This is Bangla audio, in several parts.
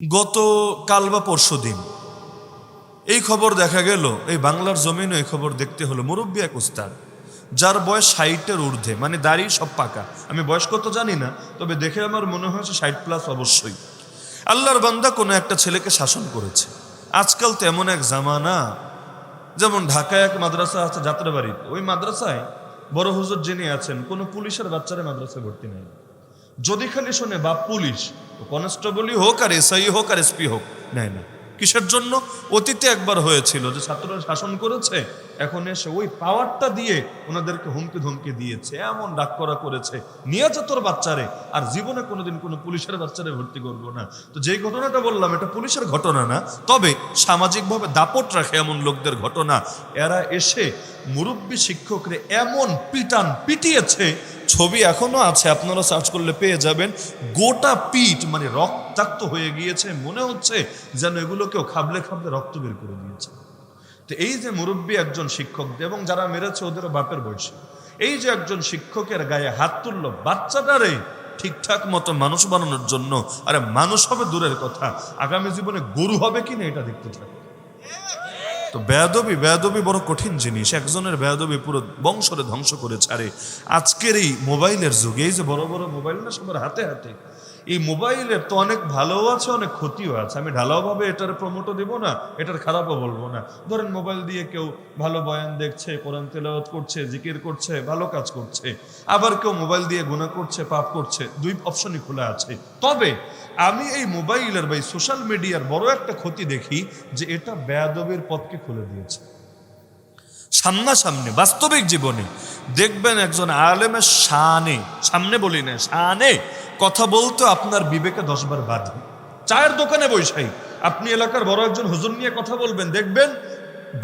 গত কাল বা পরশু দিন এই খবর দেখা গেল, এই বাংলার জমিনও এই খবর দেখতে হলো। মুরব্বী এক উস্তাদ, যার বয়স ষাটের ঊর্ধ্বে মানে দাড়ি সব পাকা। আমি বয়স কত জানি না, তবে দেখে আমার মনে হয়েছে ষাট প্লাস অবশ্যই। আল্লাহর বান্দা কোনো একটা ছেলেকে শাসন করেছে। আজকাল তো এমন এক জামানা, যেমন ঢাকায় এক মাদ্রাসা আছে, যাত্রাবাড়িতে। ওই মাদ্রাসায় বড় হুজুর যিনি আছেন, কোনো পুলিশের বাচ্চারা মাদ্রাসায় ভর্তি নেই। যদি খালি শোনে বা পুলিশ কনস্টেবলই হোক আর এসআই হোক আর এসপি হোক, নেয় না। কিসের জন্য? অতীতে একবার হয়েছিল যে ছাত্ররা শাসন করেছে, এখন এসে ওই পাওয়ারটা দিয়ে ওনাদেরকে হুমকি ধমকি দিয়েছে, এমন ডাক করা করেছে, নিয়ে তোর বাচ্চারে, আর জীবনে কোনোদিন কোনো পুলিশের বাচ্চারে ভর্তি করব না। তো যেই ঘটনাটা বললাম, এটা পুলিশের ঘটনা না, তবে সামাজিকভাবে দাপট রাখে এমন লোকদের ঘটনা। এরা এসে মুরব্বী শিক্ষকরে এমন পিটান পিটিয়েছে ছবি এখনও আছে, আপনারা সার্চ করলে পেয়ে যাবেন। গোটা পিঠ মানে রক্তাক্ত হয়ে গিয়েছে, মনে হচ্ছে যেন এগুলো কেউ খাবলে খাবলে রক্ত বের করে দিয়েছে। তো এই যে মুরব্বী একজন শিক্ষক এবং যারা মেরেছে ওদেরও বাপের বয়সী, এই যে একজন শিক্ষকের গায়ে হাত তুলল, বাচ্চাটারে ঠিকঠাক মতো মানুষ বানানোর জন্য, আরে মানুষ হবে দূরের কথা, আগামী জীবনে গরু হবে কিনা এটা দেখতে থাকে। তো বেয়াদবি বেয়াদবি বড় কঠিন জিনিস। একজনের বেয়াদবি পুরো বংশরে ধ্বংস করে ছাড়ে। আজকের এই মোবাইলের যুগে, এই যে বড় বড় মোবাইল না, সবার হাতে হাতে। এই মোবাইলের তো অনেক ভালোও আছে, অনেক ক্ষতিও আছে। আমি ঢালাওভাবে এটার প্রমোটও দিব না, এটার খারাপও বলব না। ধরেন মোবাইল দিয়ে কেউ ভালো বয়ান দেখছে, কোরআন তেলাওয়াত করছে, জিকির করছে, ভালো কাজ করছে, আবার কেউ মোবাইল দিয়ে গুণা করছে, পাপ করছে, দুই অপশনই খোলা আছে। তবে আমি এই মোবাইলের বা সোশ্যাল মিডিয়ার বড় একটা ক্ষতি দেখি যে এটা বেয়াদবের পথকে খুলে দিয়েছে। সামনাসামনি, বাস্তবিক জীবনে দেখবেন একজন আলেমের শানে, সামনে বলি না, শানে কথা বলতে আপনার বিবেকে দশবার বাধবে। চায়ের দোকানে বৈশাই আপনি এলাকার বড় একজন হুজুর নিয়ে কথা বলবেন, দেখবেন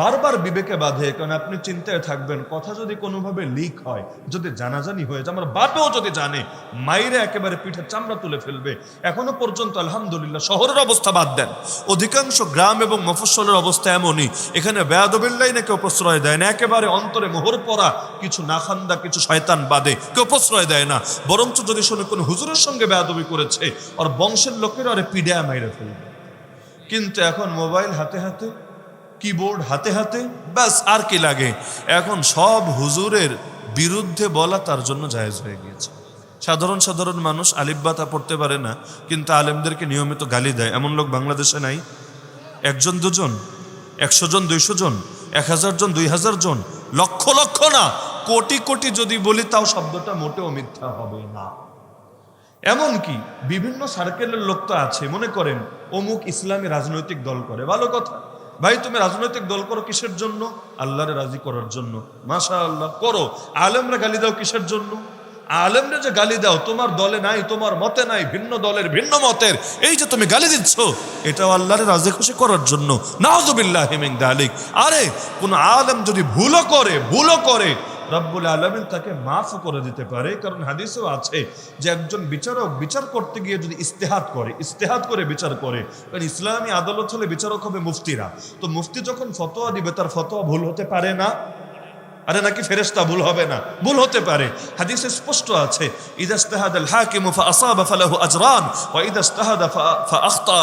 বারবার বিবেকে বাঁধে, কারণ আপনি চিন্তায় থাকবেন, কথা যদি কোনোভাবে লিক হয়, যদি জানাজানি হয়ে যায়, আমার বাপেও যদি জানে মাইরে একেবারে পিঠে চামড়া তুলে ফেলবে। এখনও পর্যন্ত আলহামদুলিল্লাহ শহরের অবস্থা বাদ দেন। অধিকাংশ গ্রাম এবং মফস্বলের অবস্থা এমনই। এখানে বেয়াদবির লাইনে কেউ প্রশ্রয় দেয় না, একেবারে অন্তরে মোহর পড়া কিছু নাখান্দা, কিছু শয়তান বাদে, কেউ প্রশ্রয় দেয় না। বরঞ্চ যদি শুনে কোনো হুজুরের সঙ্গে বেয়াদবি করেছে, আর বংশের লোকের আরে পিডা মাইরে ফেলবে। কিন্তু এখন মোবাইল হাতে হাতে কিবোর্ড হাতে হাতে, ব্যাস, আর কি লাগে। এখন সব হুজুরের বিরুদ্ধে বলা তার জন্য জায়েজ হয়ে গিয়েছে। সাধারণ সাধারণ মানুষ আলিব্বাতা পড়তে পারে না, কিন্তু আলেমদেরকে নিয়মিত গালি দেয়। এমন লোক বাংলাদেশে নাই। একজন, দুজন, একশো জন, দুইশো জন, এক হাজার জন, দুই হাজার জন, লক্ষ লক্ষ না, কোটি কোটি যদি বলি তাও শব্দটা মোটেও মিথ্যা হবে না। এমন কি বিভিন্ন সার্কেলের লোক তো আছে, মনে করেন, অমুক ইসলামী রাজনৈতিক দল করে। ভালো কথা। ভাই, তুমি রাজনৈতিক দল করো কিসের জন্য? আল্লাহরে রাজি করার জন্য। মাশা আল্লাহ করো। আলেমরা গালি দাও কিসের জন্য? আলেমরা যে গালি দাও, তোমার দলে নাই, তোমার মতে নাই, ভিন্ন দলের ভিন্ন মতের। এই যে তুমি গালি দিচ্ছ, এটাও আল্লাহরে রাজি খুশি করার জন্য। নাজুবিল্লাহ হিমিং দালিক। আরে, কোন আলেম যদি ভুলও করে ভুলও করে রব্বুল আলমিন তাকে মাফ করে দিতে পারে। কারণ হাদিসও আছে যে একজন বিচারক বিচার করতে গিয়ে যদি ইস্তেহাত করে ইস্তেহাত করে বিচার করে, কারণ ইসলামী আদালত হলে বিচারক হবে মুফতিরা। তো মুফতি যখন ফতোয়া দিবে, তার ফতোয়া ভুল হতে পারে না। আরে নাকি ফেরেস্তা ভুল হবে না? ভুল হতে পারে। হাদিসে স্পষ্ট আছে আজরান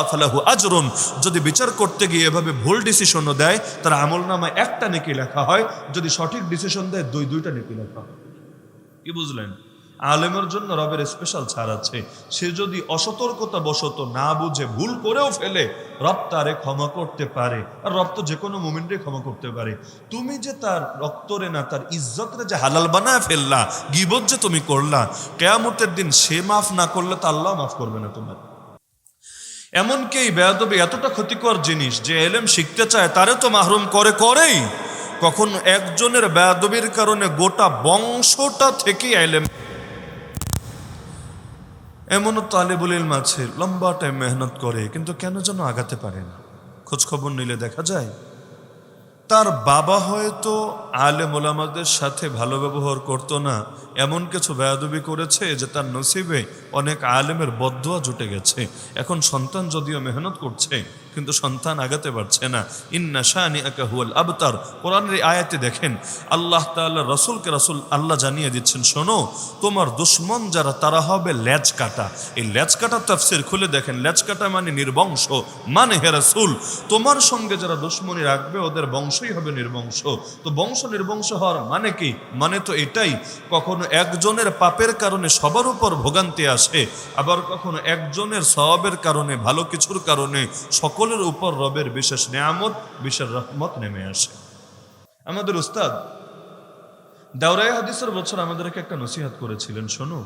ফালাহু আজরুন। যদি বিচার করতে গিয়ে এভাবে ভুল ডিসিশনও দেয়, তার আমল নামায় একটা নেকি লেখা হয়, যদি সঠিক ডিসিশন দেয় দুই দুইটা নেকি লেখা হয়। কি বুঝলেন? আলেমের জন্য রবের স্পেশাল ছাড় আছে। সে যদি অসতর্কতা বশত না বুঝে, ভুল করেও ফেলে, রব তারে ক্ষমা করতে পারে। আর রব তো যে কোনো মোমেন্টে ক্ষমা করতে পারে। তুমি যে তার রক্তরে না, তার ইজ্জতরে যে হালাল বানায় ফেললা, গিবত যে তুমি করলা, কেয়ামতের দিন সে মাফ না করলে তা আল্লাহ মাফ করবে না তোমার। এমনকি এই বেয়াদবি এতটা ক্ষতিকর জিনিস যে এলেম শিখতে চায়, তারে তো মাহরুম করে করেই। কখন একজনের বেয়াদবির কারণে গোটা বংশটা থেকে এলেম এমনও তালেবুল ইলম আছে লম্বা টাইম মেহনত করে, কিন্তু কেন যেন আগাতে পারে না। খোঁজখবর নিলে দেখা যায়, তার বাবা হয়তো আলে মোলামাদের সাথে ভালো ব্যবহার করতো না। এমন কিছু বেয়াদবি করেছে যে তার নসিবে অনেক আলেমের বদুয়া জুটে গেছে। এখন সন্তান যদিও মেহনত করছে কিন্তু সন্তান আগাতে পারছে না। ইন্না শানি আকা আবতার। কোরআনের আয়াতে দেখেন, আল্লাহ তাআলা রসুলকে রসুল আল্লাহ জানিয়ে দিচ্ছেন, শোনো, তোমার দুশ্মন যারা, তারা হবে ল্যাজ কাটা। এই ল্যাজ কাটা তাফসির খুলে দেখেন ল্যাজ কাটা মানে নির্বংশ। মানে হে রাসূল, তোমার সঙ্গে যারা দুশ্মনী রাখবে, ওদের বংশই হবে নির্বংশ। তো বংশ নির্বংশ হওয়ার মানে কি? মানে তো এটাই, কখনো একজনের পাপের কারণে সবার উপর ভোগান্তি আসে, আবার কখনো একজনের স্বভাবের কারণে, ভালো কিছুর কারণে সকলের উপর রবের বিশেষ নেয়ামত, বিশেষ রহমত নেমে আসে। আমাদের উস্তাদ দাওরাই হাদিসের বছর আমাদেরকে একটা নসিহাত করেছিলেন, শোনো।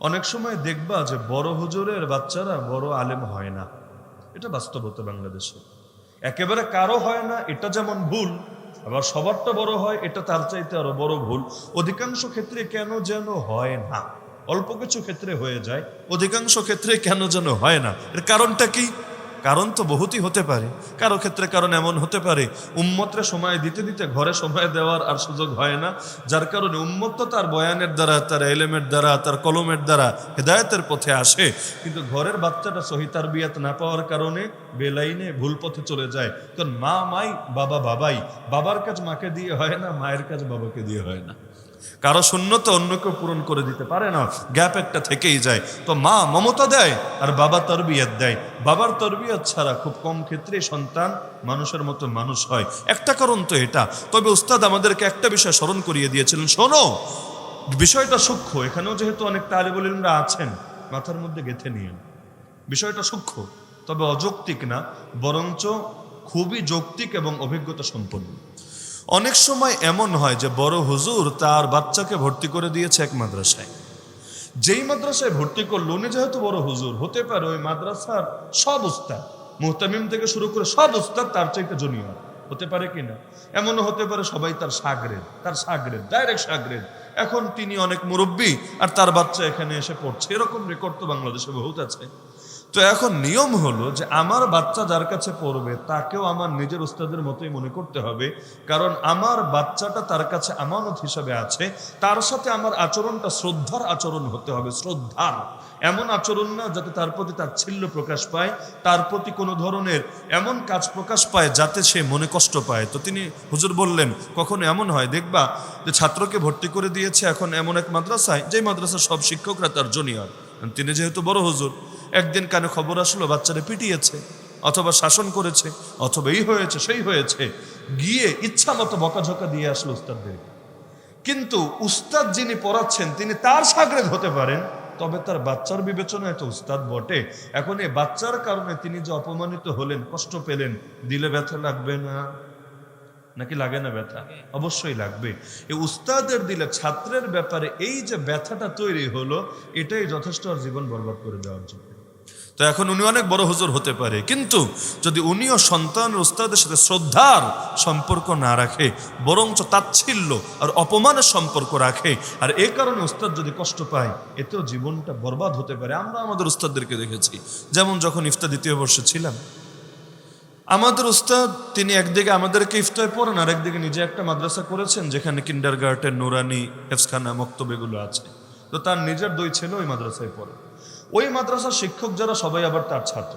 অনেক সময় দেখবা যে বড় হুজুরের বাচ্চারা বড় আলেম হয় না। এটা বাস্তবতা বাংলাদেশে। একেবারে কারও হয় না, এটা যেমন ভুল, আবার সবারটা বড় হয়, এটা তার চাইতে আরও বড় ভুল। অধিকাংশ ক্ষেত্রে কেন যেন হয় না? অল্প কিছু ক্ষেত্রে হয়ে যায়, অধিকাংশ ক্ষেত্রে কেন যেন হয় না? এর কারণটা কি? কারণ তো বহুতই হতে পারে। কারও ক্ষেত্রে কারণ এমন হতে পারে, উম্মতরে সময় দিতে দিতে ঘরে সময় দেওয়ার আর সুযোগ হয় না। যার কারণে উম্মত তো তার বয়ানের দ্বারা, তার এলেমের দ্বারা, তার কলমের দ্বারা হেদায়তের পথে আসে। কিন্তু ঘরের বাচ্চাটা সহিতার বিয়াত না পাওয়ার কারণে বেলাইনে ভুল পথে চলে যায়। কারণ মা, মাই, বাবা, বাবাই, বাবার কাজ মাকে দিয়ে হয় না, মায়ের কাজ বাবাকে দিয়ে হয় না। কারও শূন্যতা অন্য কেউ পূরণ করে দিতে পারে না, গ্যাপ একটা থেকেই যায়। তো মা মমতা দেয় আর বাবা তরবিয়ত দেয়। বাবার তরবিয়ত ছাড়া খুব কম ক্ষেত্রে সন্তান মানুষের মতো মানুষ হয়। একটা কারণ তো এটা। তবে উস্তাদ আমাদেরকে একটা বিষয় স্মরণ করিয়ে দিয়েছিলেন। শোনো, বিষয়টা সূক্ষ্ম। এখানেও যেহেতু অনেক তালিবুল ইলমরা আছেন, মাথার মধ্যে গেথে নিয়ে বিষয়টা সূক্ষ্ম, তবে অযৌক্তিক না, বরঞ্চ খুবই যৌক্তিক এবং অভিজ্ঞতা সম্পন্ন। অনেক সময় এমন হয় যে বড় হুজুর তার বাচ্চাকে ভর্তি করে দিয়েছে এক মাদ্রাসায়। যেই মাদ্রাসায় ভর্তি করল, উনি যেহেতু বড় হুজুর, হতে পারে ওই মাদ্রাসার সব উস্তাদ, মুহতামিম থেকে শুরু করে সব উস্তাদ তার চাইতে জুনিয়র হতে পারে কি না? এমনও হতে পারে সবাই তার সাগরেদ তার সাগরেদ ডাইরেক্ট সাগরেদ এখন তিনি অনেক মুরব্বী আর তার বাচ্চা এখানে এসে পড়ছে। এরকম রেকর্ড তো বাংলাদেশে বহুত আছে। তো এখন নিয়ম হলো যে আমার বাচ্চা যার কাছে পড়বে, তাকেও আমার নিজের উস্তাদের মতোই মনে করতে হবে। কারণ আমার বাচ্চাটা তার কাছে আমানত হিসাবে আছে, তার সাথে আমার আচরণটা শ্রদ্ধার আচরণ হতে হবে, শ্রদ্ধার। এমন আচরণ না যাতে তার প্রতি তার তাচ্ছিল্য প্রকাশ পায়, তার প্রতি কোনো ধরনের এমন কাজ প্রকাশ পায় যাতে সে মনে কষ্ট পায়। তো তিনি হুজুর বললেন, কখনো এমন হয়? দেখবা যে ছাত্রকে ভর্তি করে দিয়েছে এখন এমন এক মাদ্রাসায় যে মাদ্রাসার সব শিক্ষকরা তার জুনিয়র তিনি যেহেতু বড় হুজুর একদিন কানে খবর আসলো বাচ্চারা পিটিয়েছে অথবা শাসন করেছে অথবা এই হয়েছে সেই হয়েছে। গিয়ে ইচ্ছা মতো বকাঝকা দিয়ে আসলো উস্তাদদের কিন্তু উস্তাদ যিনি পড়াচ্ছেন তিনি তার সাগরেদ হতে পারেন তবে তার বাচ্চার বিবেচনায় তো উস্তাদ বটে। এখন এই বাচ্চার কারণে তিনি যে অপমানিত হলেন কষ্ট পেলেন দিলে ব্যথা লাগবে না? নাকি লাগে না ব্যথা? অবশ্যই লাগবে। এই উস্তাদের দিলে ছাত্রের ব্যাপারে এই যে ব্যথাটা তৈরি হলো এটাই যথেষ্ট আর জীবন বরবাদ করে দেওয়ার জন্য। তো এখন উনি অনেক বড় হুজুর হতে পারে। কিন্তু যদি উনিও সন্তান উস্তাদের সাথে শ্রদ্ধার সম্পর্ক না রাখে, বরঞ্চ তাচ্ছিল্য আর অপমানের সম্পর্ক রাখে, আর এ কারণে ওস্তাদ যদি কষ্ট পায়, এতেও জীবনটা বরবাদ হতে পারে। আমরা আমাদের ওস্তাদদেরকে দেখেছি। যেমন যখন ইফতা দ্বিতীয় বর্ষে ছিলাম, আমাদের উস্তাদ, তিনি একদিকে আমাদেরকে ইফতায় পড়েন আর একদিকে নিজে একটা মাদ্রাসা করেছেন, যেখানে কিন্ডার গার্টেন নুরানি হেফসখানা মক্তব এগুলো আছে। তো তার নিজের দুই ছেলে ওই মাদ্রাসায় পড়ে। ওই মাদ্রাসার শিক্ষক যারা, সবাই আবার তার ছাত্র।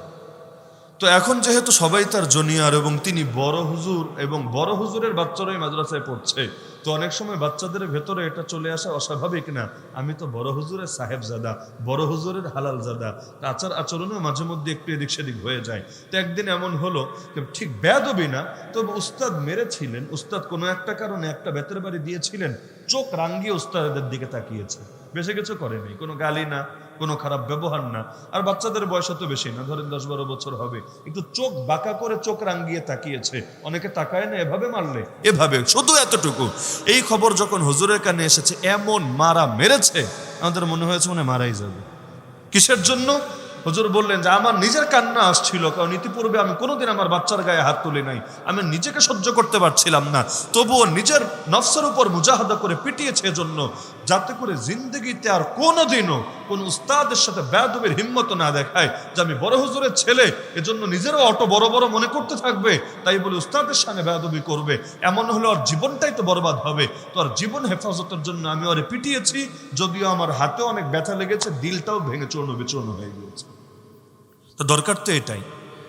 তো এখন যেহেতু সবাই তার জনিয়ার এবং তিনি বড় হুজুর এবং বড় হুজুরের বাচ্চারাই মাদ্রাসায় পড়ছে তো অনেক সময় বাচ্চাদের ভেতরে এটা চলে আসা অস্বাভাবিক না। আমি তো বড় হুজুরের সাহেবজাদা, বড় হুজুরের হালাল জাদা আচার আচরণেও মাঝে মধ্যে একটু এদিক সেদিক হয়ে যায়। তো একদিন এমন হলো ঠিক বেদবি না, তবে উস্তাদ মেরেছিলেন, উস্তাদ কোনো একটা কারণে একটা বেতের বাড়ি দিয়েছিলেন, চোখ রাঙ্গিয়ে উস্তাদের দিকে তাকিয়েছে। বেশি কিছু করেনি কোনো গালি না, কোনো খারাপ ব্যবহার না। আর বাচ্চাদের বয়স তো বেশি না, ধরেন দশ বারো বছর হবে। একটু চোখ বাঁকা করে চোখ রাঙ্গিয়ে তাকিয়েছে। অনেকে তাকায় না, এভাবে মারলে? এভাবে, শুধু এতটুকু। এই খবর যখন হুজুরের কানে এসেছে, এমন মারা মেরেছে, আমাদের মনে হয়েছে মনে মারাই যাবে। কিসের জন্য? হজুর বললেন যে, আমার নিজের কান্না আসছিল, কারণ ইতিপূর্বে আমি কোনোদিন আমার বাচ্চার গায়ে হাত তুলি নাই। আমি নিজেকে সহ্য করতে পারছিলাম না। তবুও নিজের নফসের উপর মুজাহাদা করে পিটিয়েছে এজন্য যাতে করে জিন্দগিতে আর কোনোদিনও কোন উস্তাদের সাথে বেয়াদবির হিম্মত না দেখায় যে আমি বড় হুজুরের ছেলে, এজন্য নিজেরও অত বড় বড় মনে করতে থাকবে। তাই বলে উস্তাদের সামনে বেয়াদবি করবে। এমন হলে ওর জীবনটাই তো বরবাদ হবে। তো আর জীবন হেফাজতের জন্য আমি ওরে পিটিয়েছি, যদিও আমার হাতেও অনেক ব্যথা লেগেছে, দিলটাও ভেঙে চূর্ণ বিচূর্ণ হয়ে গিয়েছে। তো দরকার তো এটাই।